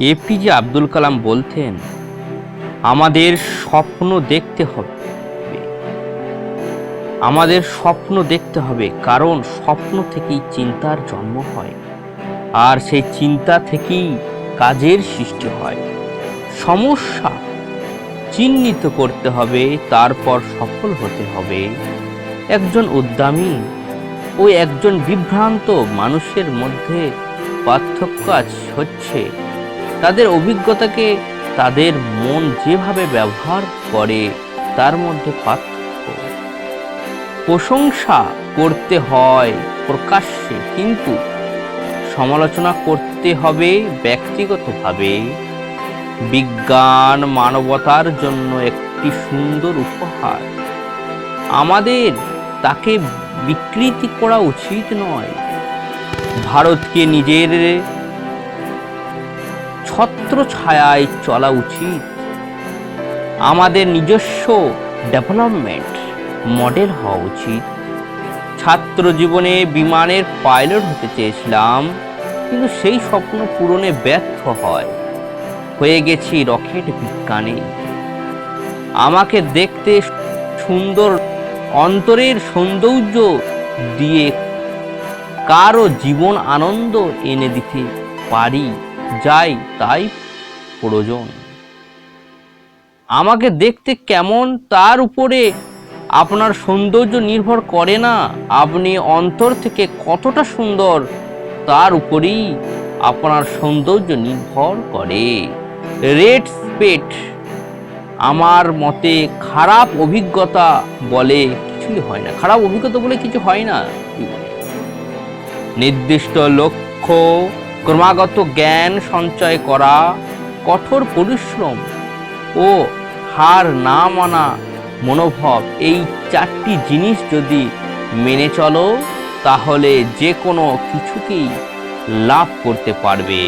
APJ Abdul Kalam বলতেন, আমাদের স্বপ্ন দেখতে হবে। আমাদের স্বপ্ন দেখতে হবে, কারণ স্বপ্ন থেকেই চিন্তার জন্ম হয়। আর সেই চিন্তা থেকেই কাজের সৃষ্টি হয়। সমস্যা চিহ্নিত করতে হবে, তারপর সফল হতে হবে। একজন উদ্যমী ও একজন বিভ্রান্ত মানুষের মধ্যে পার্থক্য হচ্ছে। তাদের অভিজ্ঞতাকে তাদের মন যেভাবে ব্যবহার করে, তার মধ্যে পার্থক্য। প্রশংসা করতে হয় প্রকাশ্যে, কিন্তু সমালোচনা করতে হবে ব্যক্তিগতভাবে। বিজ্ঞান মানবতার জন্য একটি সুন্দর উপহার। আমাদের তাকে বিকৃতি করা উচিত নয়। ভারতকে নিজের ছত্র ছায়ায় চলা উচিত। আমাদের নিজস্ব ডেভেলপমেন্ট মডেল হওয়া উচিত। ছাত্র জীবনে বিমানের পাইলট হতে চেয়েছিলাম, কিন্তু সেই স্বপ্ন পূরণে ব্যর্থ হয়। হয়ে গেছি রকেট বিজ্ঞানী। আমাকে দেখতে সুন্দর, অন্তরের সৌন্দর্য দিয়ে কারও জীবন আনন্দ এনে দিতে পারি। যাই, তাই প্রয়োজন। আমাকে দেখতে কেমন, তার উপরে আপনার সৌন্দর্য নির্ভর করে না। আপনি অন্তর থেকে কতটা সুন্দর, তার উপরেই আপনার সৌন্দর্য নির্ভর করে। রেড স্পেট, আমার মতে খারাপ অভিজ্ঞতা বলে কিছুই হয় না। খারাপ অভিজ্ঞতা বলে কিছু হয় না। নির্দিষ্ট লক্ষ্য ক্রমাগত জ্ঞান সঞ্চয় করা কঠোর পরিশ্রম ও হার না মানা মনোভাব, এই চারটি জিনিস যদি মেনে চলো, তাহলে যে কোনো কিছুকেই লাভ করতে পারবে।